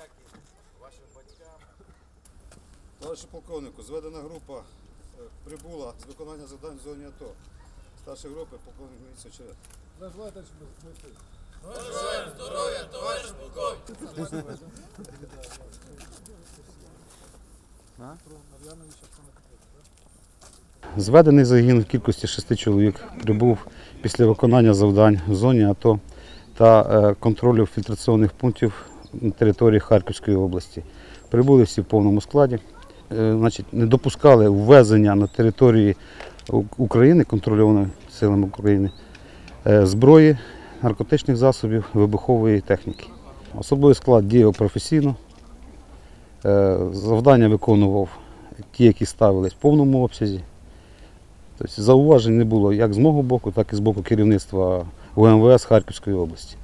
подяки вашим батькам. Товариші полковнику, зведена група е, прибула з виконання завдань в зоні АТО. Старшої групи полковник міліції Черед. Наживай далі мети. Бажаємо здоров'я, товариш полковник! Зведений загін в кількості шести чоловік прибув після виконання завдань в зоні АТО та е, контролю фільтраційних пунктів на території Харківської області. Прибули всі в повному складі. Е, Значить, не допускали ввезення на території України, контрольованої силами України, е, зброї, наркотичних засобів, вибухової техніки. Особовий склад діяв професійно. Е, Завдання виконував ті, які ставились в повному обсязі. Тобто зауважень не було як з мого боку, так і з боку керівництва УМВС Харківської області.